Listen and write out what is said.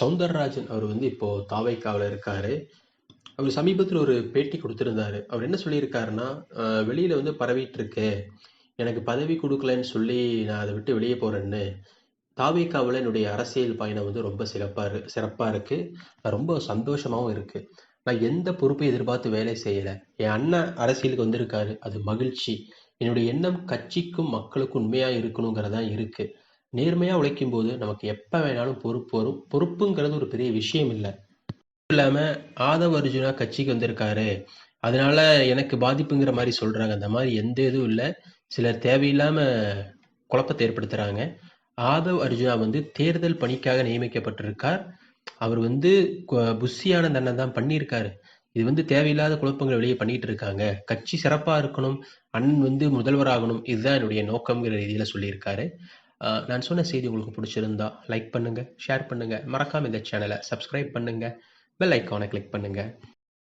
சவுந்தரராஜன் அவர் வந்து இப்போ தாவைக்காவில் இருக்காரு. அவர் சமீபத்தில் ஒரு பேட்டி கொடுத்துருந்தாரு அவர் என்ன சொல்லியிருக்காருன்னா, வெளியில் வெளியில வந்து பரவிட்டு இருக்கு. எனக்கு பதவி கொடுக்கலன்னு சொல்லி நான் அதை விட்டு வெளிய போறேன்னு. தாவைக்காவில் என்னுடைய அரசியல் பயணம் வந்து ரொம்ப சிறப்பாக இரு இருக்குது இருக்கு. ரொம்ப சந்தோஷமாகவும் இருக்கு. நான் எந்த பொறுப்பை எதிர்பார்த்து வேலை செய்யலை என் அண்ணன் அரசியலுக்கு வந்திருக்காரு. அது மகிழ்ச்சி. என்னுடைய எண்ணம் கட்சிக்கும், மக்களுக்கும் உண்மையாக இருக்கணுங்கிறதான் இருக்குது நேர்மையாக உழைக்கும் உழைக்கும்போது நமக்கு எப்போ வேணாலும் பொறுப்பு வரும். பொறுப்புங்கிறது ஒரு பெரிய விஷயம் இல்லை இல்லாமல் ஆதவ அர்ஜுனா கட்சிக்கு வந்திருக்காரு. அதனால எனக்கு பாதிப்புங்கிற மாதிரி சொல்கிறாங்க அந்த மாதிரி எந்த இதுவும் இல்லை சிலர் தேவையில்லாமல் குழப்பத்தை ஏற்படுத்துகிறாங்க ஆதவ் அர்ஜுனா வந்து தேர்தல் பணிக்காக நியமிக்கப்பட்டிருக்கார். அவர் வந்து புஷியான புஷ்ஷியான தான் பண்ணியிருக்காரு. இது வந்து தேவையில்லாத குழப்பங்களை வெளியே பண்ணிட்டு இருக்காங்க. கட்சி சிறப்பாக இருக்கணும். அண்ணன் வந்து முதல்வராகணும். இதுதான் என்னுடைய நோக்கம்ங்கிற ரீதியில் சொல்லியிருக்காரு. நான் சொன்ன செய்தி உங்களுக்கு பிடிச்சிருந்தா லைக் பண்ணுங்கள் ஷேர் பண்ணுங்கள் மறக்காம இந்த சேனலை சப்ஸ்கிரைப் பண்ணுங்கள் பெல் ஐக்கானை கிளிக் பண்ணுங்கள்